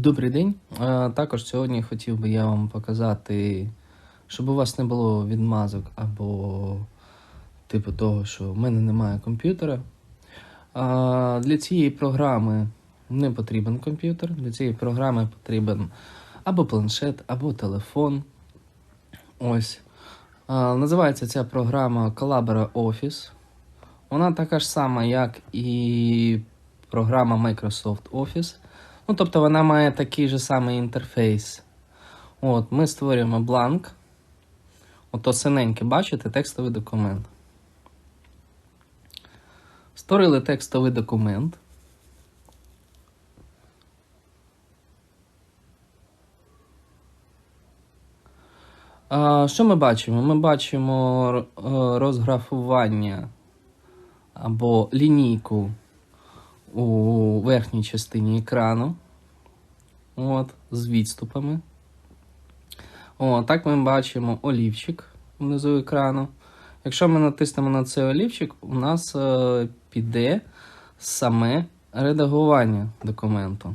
Добрий день. Також сьогодні хотів би я вам показати, щоб у вас не було відмазок або типу того, що в мене немає комп'ютера. Для цієї програми не потрібен комп'ютер. Для цієї програми потрібен або планшет, або телефон. Ось. Називається ця програма Collabora Office. Вона така ж сама, як і програма Microsoft Office. Ну, тобто вона має такий же самий інтерфейс. От, ми створюємо бланк. Ото синеньке, бачите, текстовий документ. Створили текстовий документ. Що ми бачимо? Ми бачимо е, розграфування або лінійку у верхній частині екрану. От, з відступами. О, так ми бачимо олівчик внизу екрану. Якщо ми натиснемо на цей олівчик, у нас е, піде саме редагування документу.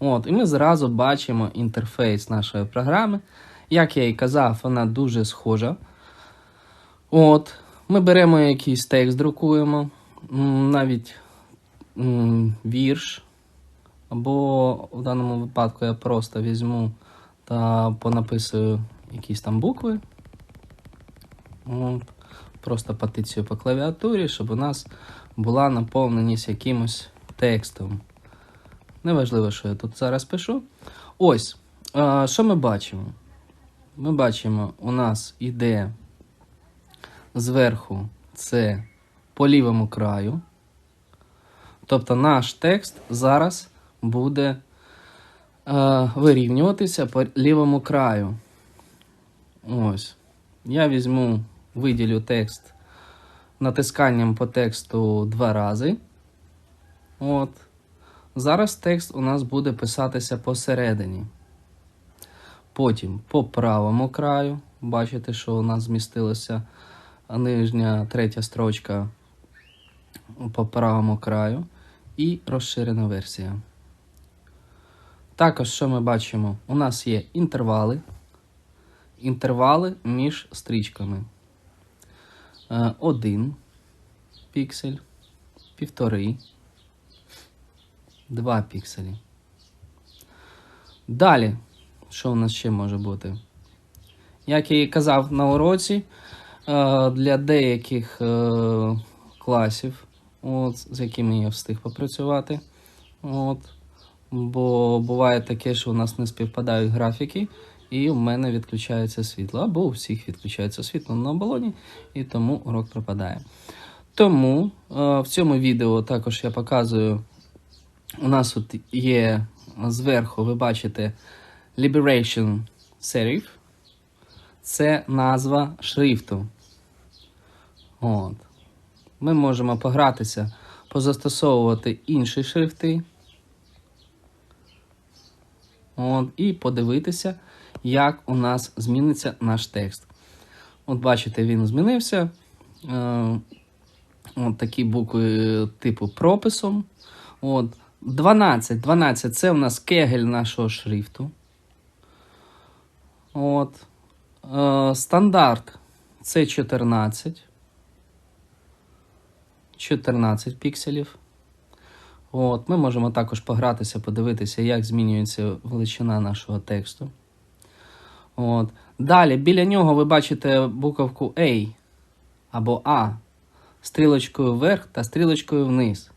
От, і ми зразу бачимо інтерфейс нашої програми. Як я і казав, вона дуже схожа. От, ми беремо якийсь текст, друкуємо, навіть вірш. Або в даному випадку я просто візьму та понаписую якісь там букви. Просто петицію по клавіатурі, щоб у нас була наповненість якимось текстом. Неважливо, що я тут зараз пишу. Ось, що ми бачимо? Ми бачимо, у нас іде зверху це по лівому краю. Тобто наш текст зараз буде е, вирівнюватися по лівому краю. Ось. Я візьму, виділю текст натисканням по тексту два рази. От. Зараз текст у нас буде писатися посередині. Потім по правому краю. Бачите, що у нас змістилася нижня третя строчка по правому краю і розширена версія. Також, що ми бачимо, у нас є інтервали, інтервали між стрічками. Е, Один піксель, півтори, два пікселі. Далі, що у нас ще може бути? Як я і казав на уроці, е, для деяких е, класів от, з якими я встиг попрацювати. От. Бо буває таке, що у нас не співпадають графіки, і у мене відключається світло. Або у всіх відключається світло на оболоні, і тому урок пропадає. Тому е, в цьому відео також я показую. У нас тут є зверху, ви бачите, Liberation Serif. Це назва шрифту. От ми можемо погратися, позастосовувати інші шрифти. От, і подивитися, як у нас зміниться наш текст. От, бачите, він змінився. Е, от такі букви типу прописом. От, 12. 12 це у нас кегель нашого шрифту. От, е, стандарт це 14. 14 пікселів. От, Ми можемо також погратися, подивитися, як змінюється величина нашого тексту. От. Далі, біля нього ви бачите буковку A або А стрілочкою вверх та стрілочкою вниз.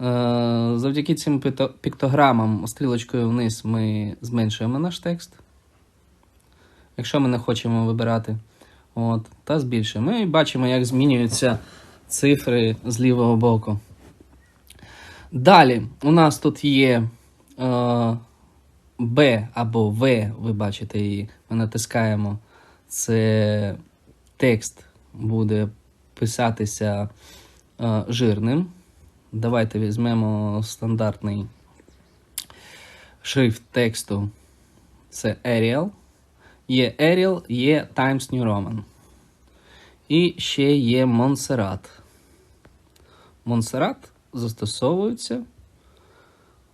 Е, Завдяки цим піктограмам стрілочкою вниз ми зменшуємо наш текст. Якщо ми не хочемо вибирати. От, та збільшуємо. Ми бачимо, як змінюються цифри з лівого боку. Далі у нас тут є е, або V, ви бачите її, ми натискаємо. Це текст буде писатися е, жирним. Давайте візьмемо стандартний шрифт тексту. Це Arial. Є Arial, є Times New Roman. І ще є Монсеррат. Монсеррат застосовується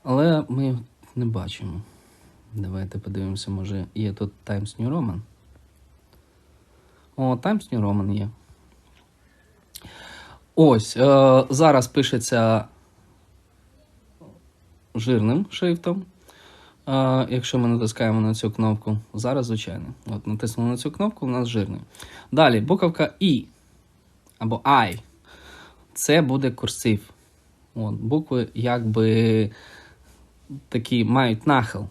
але ми його не бачимо. Давайте подивимося, може є тут Times New Roman. О, Times New Roman є. Ось, е, зараз пишеться жирним шрифтом. Е, якщо ми натискаємо на цю кнопку, зараз звичайно. От натиснули на цю кнопку, у нас жирний. Далі, буковка І або I. Це буде курсив. От, букви якби такі мають нахил.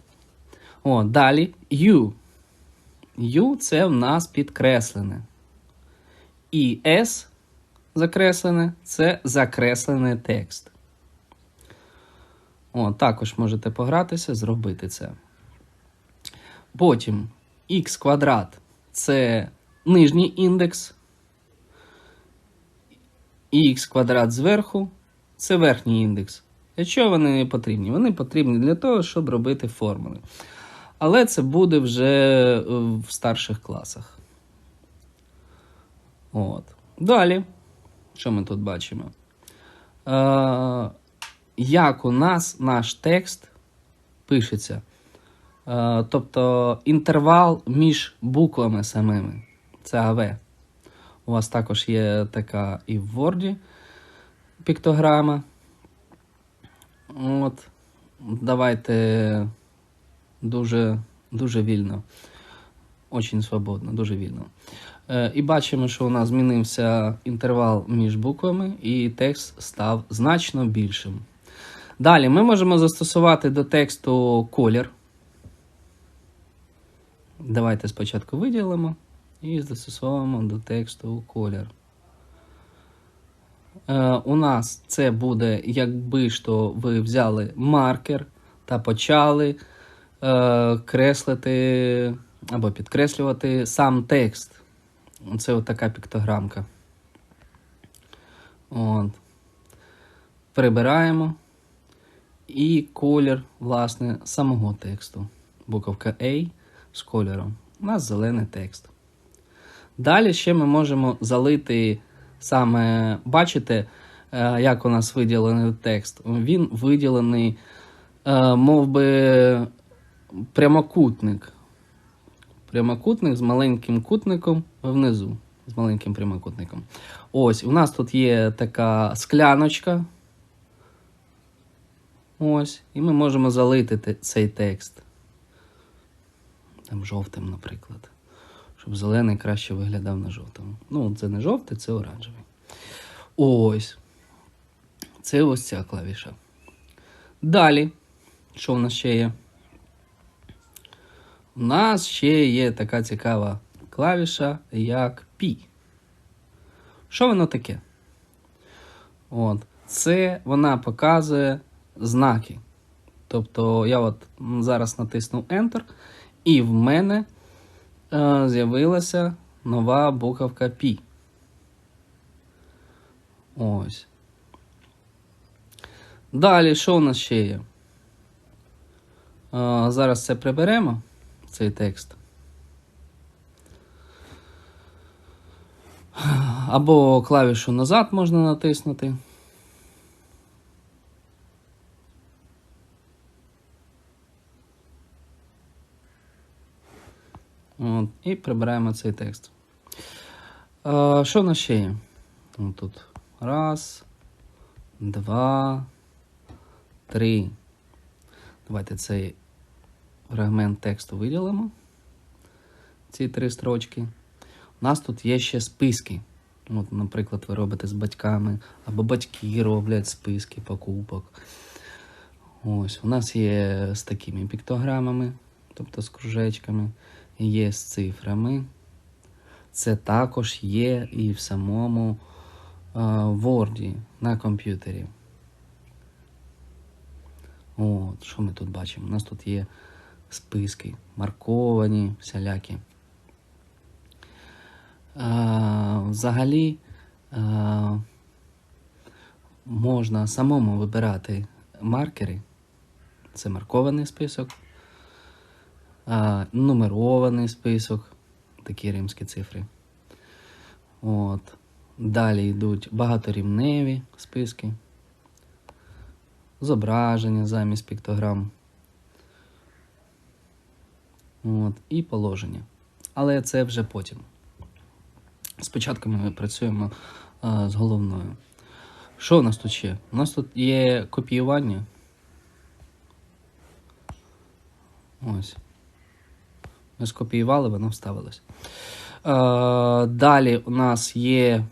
О, далі U. U це в нас підкреслене. І S закреслене це закреслений текст. О, також можете погратися, зробити це. Потім х квадрат це нижній індекс. І х квадрат зверху це верхній індекс. Для чого вони не потрібні? Вони потрібні для того, щоб робити формули. Але це буде вже е, в старших класах. От. Далі, що ми тут бачимо? Е, як у нас наш текст пишеться? Е, тобто інтервал між буквами самими. Це АВ. У вас також є така і в Word піктограма. От. Давайте дуже, дуже вільно. Очень свободно, дуже вільно. Е, і бачимо, що у нас змінився інтервал між буквами, і текст став значно більшим. Далі ми можемо застосувати до тексту колір. Давайте спочатку виділимо і застосовуємо до тексту колір. Е, у нас це буде, якби що ви взяли маркер та почали е, креслити або підкреслювати сам текст. Це от така піктограмка. От. Прибираємо. І колір, власне, самого тексту. Буковка A з кольором. У нас зелений текст. Далі ще ми можемо залити саме, бачите, е, як у нас виділений текст. Він виділений, е, мов би, прямокутник. Прямокутник з маленьким кутником внизу. З маленьким прямокутником. Ось, у нас тут є така скляночка. Ось, і ми можемо залити цей текст. Там жовтим, наприклад. Щоб зелений краще виглядав на жовтому. Ну, це не жовтий, це оранжевий. Ось. Це ось ця клавіша. Далі, що в нас ще є? У нас ще є така цікава клавіша, як P. Що воно таке? От. Це вона показує знаки. Тобто я от зараз натиснув Enter, і в мене з'явилася нова буковка P. Ось. Далі, що у нас ще є? Е, зараз це приберемо, цей текст. Або клавішу назад можна натиснути. От, і прибираємо цей текст. Е, що в нас ще є? От тут. Раз, два, три. Давайте цей фрагмент тексту виділимо. Ці три строчки. У нас тут є ще списки. От, наприклад, ви робите з батьками, або батьки роблять списки покупок. Ось, у нас є з такими піктограмами, тобто з кружечками, є з цифрами. Це також є і в самому е, Word на комп'ютері. От, що ми тут бачимо? У нас тут є списки, марковані, всілякі. Е, взагалі е, можна самому вибирати маркери. Це маркований список, е, нумерований список, такі римські цифри. От. Далі йдуть багаторівневі списки. зображення замість піктограм. От, і положення. Але це вже потім. Спочатку ми працюємо а, з головною. Що у нас тут ще? У нас тут є копіювання. Ось. Ми скопіювали, воно вставилось. Е, далі у нас є.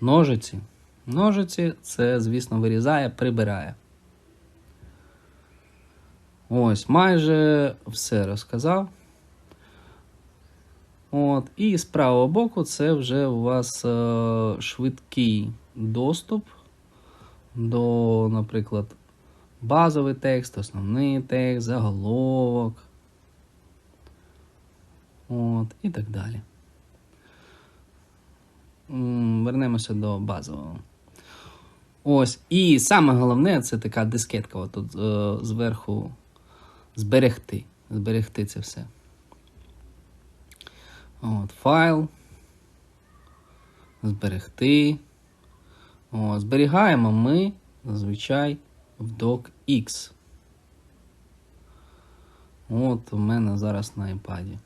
Ножиці. Ножиці це, звісно, вирізає, прибирає. Ось, майже все розказав. От, і з правого боку це вже у вас е, швидкий доступ до, наприклад, базовий текст, основний текст, заголовок. От, і так далі. Вернемося до базового. Ось. І саме головне це така дискетка. Отут е, зверху зберегти. Зберегти це все. От, файл. Зберегти. О, зберігаємо ми зазвичай в docx. От у мене зараз на iPad.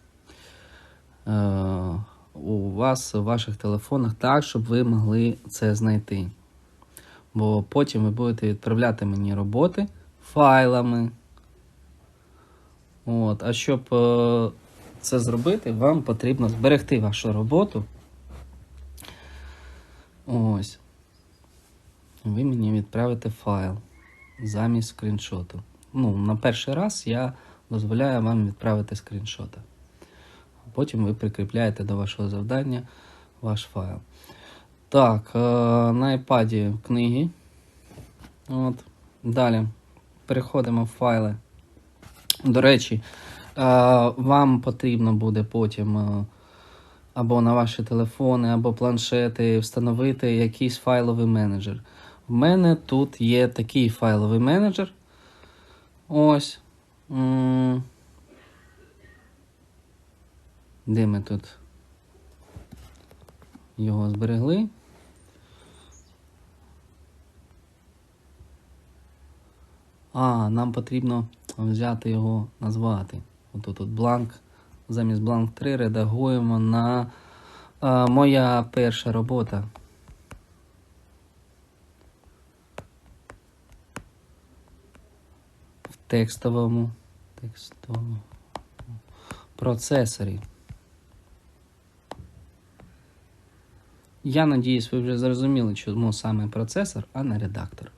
Е, у вас в ваших телефонах так, щоб ви могли це знайти. Бо потім ви будете відправляти мені роботи файлами. От, а щоб е, це зробити, вам потрібно зберегти вашу роботу. Ось. Ви мені відправите файл замість скріншоту. Ну, на перший раз я дозволяю вам відправити скріншота. Потім ви прикріпляєте до вашого завдання ваш файл. Так, е, на iPad книги. От. Далі переходимо в файли. До речі, е, вам потрібно буде потім е, або на ваші телефони, або планшети встановити якийсь файловий менеджер. В мене тут є такий файловий менеджер. Ось. Де ми тут його зберегли? А, нам потрібно взяти його, назвати. Отут от бланк. Замість бланк 3 редагуємо на а, моя перша робота. Текстовому, текстовому процесорі. Я надіюсь, ви вже зрозуміли, чому саме процесор, а не редактор.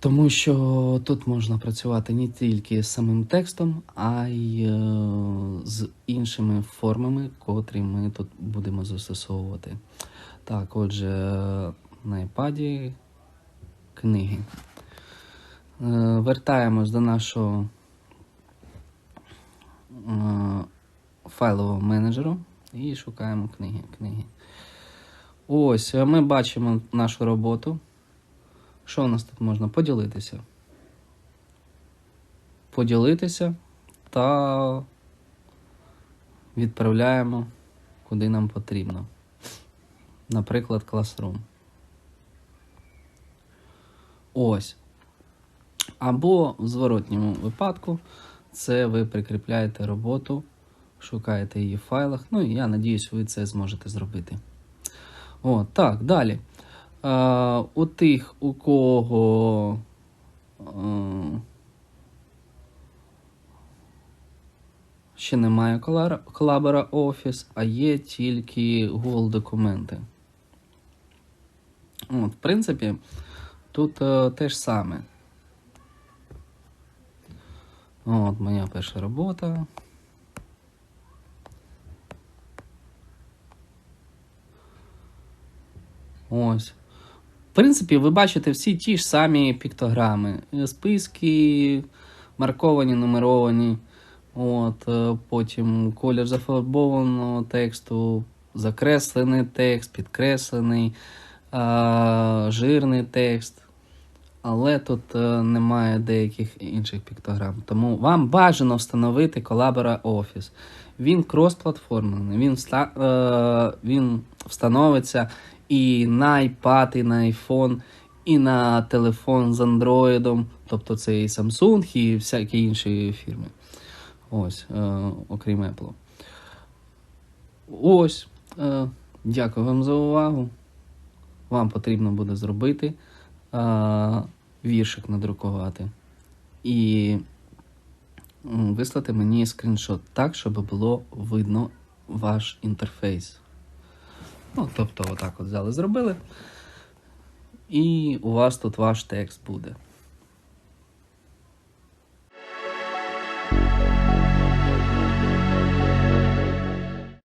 Тому що тут можна працювати не тільки з самим текстом, а й е, з іншими формами, котрі ми тут будемо застосовувати. Так, отже, на iPad книги. Е, Вертаємось до нашого е, файлового менеджеру і шукаємо книги. книги. Ось, ми бачимо нашу роботу. Що у нас тут можна? Поділитися. Поділитися та відправляємо куди нам потрібно. Наприклад, Classroom. Ось. Або в зворотньому випадку це ви прикріпляєте роботу, шукаєте її в файлах. Ну і я надіюсь, ви це зможете зробити. О, так, далі. Е, у тих, у кого е, ще немає Collabora Office, а є тільки Google документи. От, В принципі, тут е, те ж саме. От моя перша робота. Ось. В принципі, ви бачите всі ті ж самі піктограми. Списки марковані, нумеровані. От, е, Потім колір зафарбованого тексту, закреслений текст, підкреслений, а, жирний текст. Але тут е, немає деяких інших піктограм. Тому вам бажано встановити Collabora Office. Він крос-платформений, він, вста, е, він встановиться і на iPad, і на iPhone, і на телефон з Android, тобто це і Samsung, і всякі інші фірми. Ось, е, окрім Apple. Ось. Дякую вам за увагу. Вам потрібно буде зробити е, віршик надрукувати. І вислати мені скріншот так, щоб було видно ваш інтерфейс. Ну, тобто, отак от взяли, зробили. І у вас тут ваш текст буде.